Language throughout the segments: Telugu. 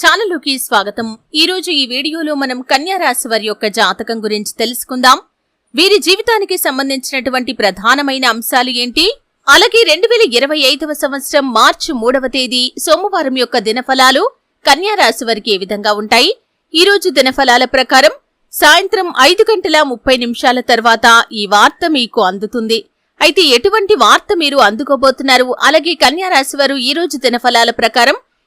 ఛానలుకి స్వాగతం. ఈ రోజు ఈ వీడియోలో మనం కన్యారాశి వారి యొక్క జాతకం గురించి తెలుసుకుందాం. వీరి జీవితానికి సంబంధించినటువంటి ప్రధానమైన అంశాలు ఏంటి? అలాగే రెండు వేల ఇరవై ఐదవ సంవత్సరం మార్చి మూడవ తేదీ సోమవారం యొక్క దినఫలాలు కన్యారాశి వారికి ఏ విధంగా ఉంటాయి? ఈ రోజు దినఫలాల ప్రకారం సాయంత్రం ఐదు గంటల ముప్పై నిమిషాల తర్వాత ఈ వార్త మీకు అందుతుంది. అయితే ఎటువంటి వార్త మీరు అందుకోబోతున్నారు? అలాగే కన్యారాశి వారు ఈ రోజు దినఫలాల ప్రకారం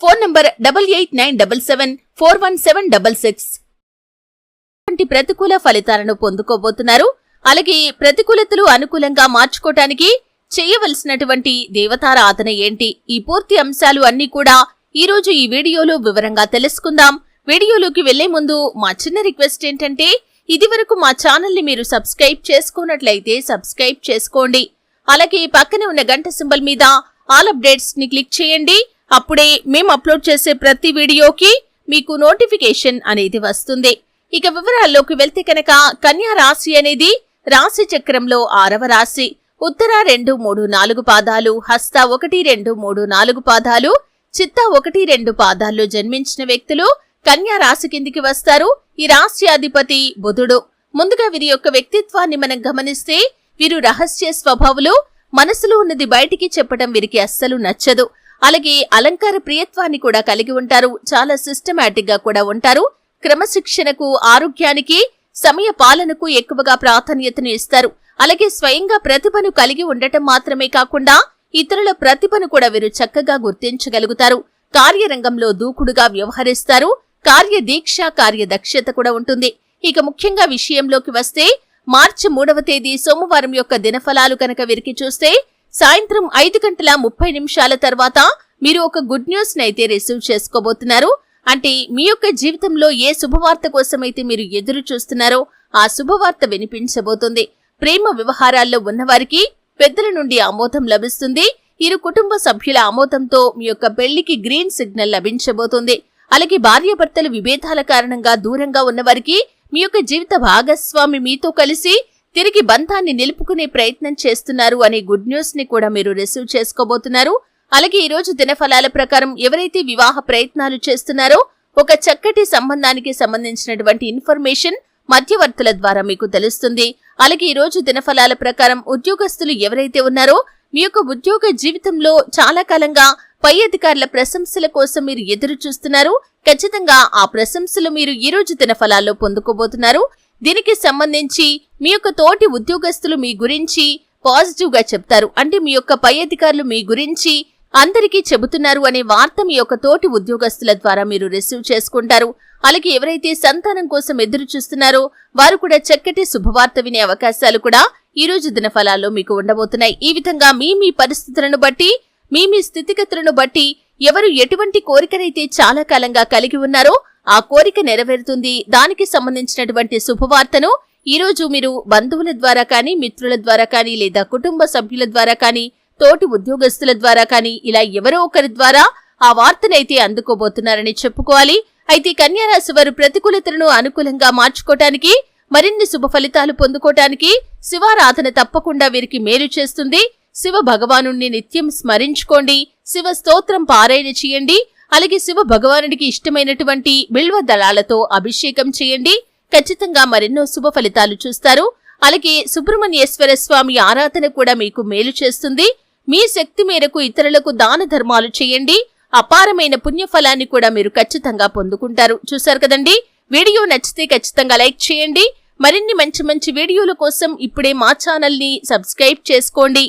Phone number double eight nine double seven four one seven double six. వంటి ప్రతికూల ఫలితాలను పొందుకోబోతున్నారు. అలాగే ప్రతికూలతలు అనుకూలంగా మార్చుకోవటానికి చేయవలసినటువంటి దేవతారాధన ఏంటి? ఈ పూర్తి అంశాలు అన్ని కూడా ఈ రోజు ఈ వీడియోలో వివరంగా తెలుసుకుందాం. వీడియోలోకి వెళ్ళే ముందు మా చిన్న రిక్వెస్ట్ ఏంటంటే ఇదివరకు మా ఛానల్ని మీరు సబ్స్క్రైబ్ చేసుకున్నట్లయితే సబ్స్క్రైబ్ చేసుకోండి. అలాగే పక్కనే ఉన్న గంట సింబల్ మీద ఆల్ అప్డేట్స్ని క్లిక్ చేయండి. అప్పుడే మేము అప్లోడ్ చేసే ప్రతి వీడియోకి మీకు నోటిఫికేషన్ అనేది వస్తుంది. ఇక వివరాల్లోకి వెళ్తే కనుక కన్యా రాశి అనేది రాశి చక్రంలో ఆరవ రాశి. ఉత్తర రెండు మూడు నాలుగు పాదాలు హస్త ఒకటి రెండు మూడు నాలుగు పాదాలు చిత్త ఒకటి రెండు పాదాల్లో జన్మించిన వ్యక్తులు కన్యా రాశి కిందికి వస్తారు. ఈ రాశి అధిపతి బుధుడు. ముందుగా వీరి యొక్క వ్యక్తిత్వాన్ని మనం గమనిస్తే వీరు రహస్య స్వభావులు మనసులో ఉన్నది బయటికి చెప్పడం వీరికి అస్సలు నచ్చదు. అలాగే అలంకార ప్రియత్వాన్ని కూడా కలిగి ఉంటారు. చాలా సిస్టమాటిక్గా కూడా ఉంటారు. క్రమశిక్షణకు ఆరోగ్యానికి సమయ పాలనకు ఎక్కువగా ప్రాధాన్యతను ఇస్తారు. అలాగే స్వయంగా ప్రతిభను కలిగి ఉండటం మాత్రమే కాకుండా ఇతరుల ప్రతిభను కూడా వీరు చక్కగా గుర్తించగలుగుతారు. కార్యరంగంలో దూకుడుగా వ్యవహరిస్తారు. కార్యదీక్ష కార్యదక్షత కూడా ఉంటుంది. ఇక ముఖ్యంగా విషయంలోకి వస్తే మార్చి మూడవ తేదీ సోమవారం యొక్క దినఫలాలు కనుక వీరికి చూస్తే సాయంత్రం ఐదు గంటల ముప్పై నిమిషాల తర్వాత మీరు ఒక గుడ్ న్యూస్ నైతే రిసీవ్ చేసుకోబోతున్నారు. అంటే మీ యొక్క జీవితంలో ఏ శుభవార్త కోసమైతే మీరు ఎదురు చూస్తున్నారో ఆ శుభవార్త వినిపించబోతుంది. ప్రేమ వ్యవహారాల్లో ఉన్నవారికి పెద్దల నుండి ఆమోదం లభిస్తుంది. ఇరు కుటుంబ సభ్యుల ఆమోదంతో మీ యొక్క పెళ్ళికి గ్రీన్ సిగ్నల్ లభించబోతుంది. అలాగే భార్యాభర్తల విభేదాల కారణంగా దూరంగా ఉన్నవారికి మీ యొక్క జీవిత భాగస్వామి మీతో కలిసి తిరిగి బంధాన్ని నిలుపుకునే ప్రయత్నం చేస్తున్నారు అనే గుడ్ న్యూస్ని కూడా మీరు రిసీవ్ చేసుకోబోతున్నారు. అలాగే ఈ రోజు దినఫలాల ప్రకారం ఎవరైతే వివాహ ప్రయత్నాలు చేస్తున్నారో ఒక చక్కటి సంబంధానికి సంబంధించినటువంటి ఇన్ఫర్మేషన్ మధ్యవర్తుల ద్వారా మీకు తెలుస్తుంది. అలాగే ఈ రోజు దినఫలాల ప్రకారం ఉద్యోగస్తులు ఎవరైతే ఉన్నారో మీ యొక్క ఉద్యోగ జీవితంలో చాలా కాలంగా పై అధికారుల ప్రశంసల కోసం మీరు ఎదురు చూస్తున్నారు ఖచ్చితంగా ఆ ప్రశంసలు మీరు ఈ రోజు దినఫలాల్లో పొందుకోబోతున్నారు. దీనికి సంబంధించి మీ యొక్క తోటి ఉద్యోగస్తులు మీ గురించి పాజిటివ్గా చెప్తారు. అంటే మీ యొక్క పై అధికారులు మీ గురించి అందరికీ చెబుతున్నారు అనే వార్త మీ యొక్క తోటి ఉద్యోగస్తుల ద్వారా మీరు రిసీవ్ చేసుకుంటారు. అలాగే ఎవరైతే సంతానం కోసం ఎదురు చూస్తున్నారో వారు కూడా చక్కటి శుభవార్త వినే అవకాశాలు కూడా ఈ రోజు దినఫలాల్లో మీకు ఉండబోతున్నాయి. ఈ విధంగా మీ మీ పరిస్థితులను బట్టి మీ మీ స్థితిగతులను బట్టి ఎవరు ఎటువంటి కోరికనైతే చాలా కాలంగా కలిగి ఉన్నారో ఆ కోరిక నెరవేరుతుంది. దానికి సంబంధించినటువంటి శుభవార్తను ఈ రోజు మీరు బంధువుల ద్వారా కానీ మిత్రుల ద్వారా కానీ లేదా కుటుంబ సభ్యుల ద్వారా కానీ తోటి ఉద్యోగస్తుల ద్వారా కానీ ఇలా ఎవరో ఒకరి ద్వారా ఆ వార్తనైతే అందుకోబోతున్నారని చెప్పుకోవాలి. అయితే కన్యారాశి వారు ప్రతికూలతలను అనుకూలంగా మార్చుకోవటానికి మరిన్ని శుభ ఫలితాలు పొందుకోవటానికి శివారాధన తప్పకుండా వీరికి మేలు చేస్తుంది. శివ భగవాను నిత్యం స్మరించుకోండి. శివ స్తోత్రం పారాయణ చేయండి. అలాగే శివ భగవానుడికి ఇష్టమైనటువంటి బిల్వ దళాలతో అభిషేకం చేయండి. ఖచ్చితంగా మరెన్నో శుభ ఫలితాలు చూస్తారు. అలాగే సుబ్రహ్మణ్యేశ్వర స్వామి ఆరాధన కూడా మీకు మేలు చేస్తుంది. మీ శక్తి మేరకు ఇతరులకు దాన ధర్మాలు చేయండి. అపారమైన పుణ్యఫలాన్ని కూడా మీరు ఖచ్చితంగా పొందుకుంటారు. చూశారు కదండి? వీడియో నచ్చితే ఖచ్చితంగా లైక్ చేయండి. మరిన్ని మంచి మంచి వీడియోల కోసం ఇప్పుడే మా ఛానల్ని సబ్స్క్రైబ్ చేసుకోండి.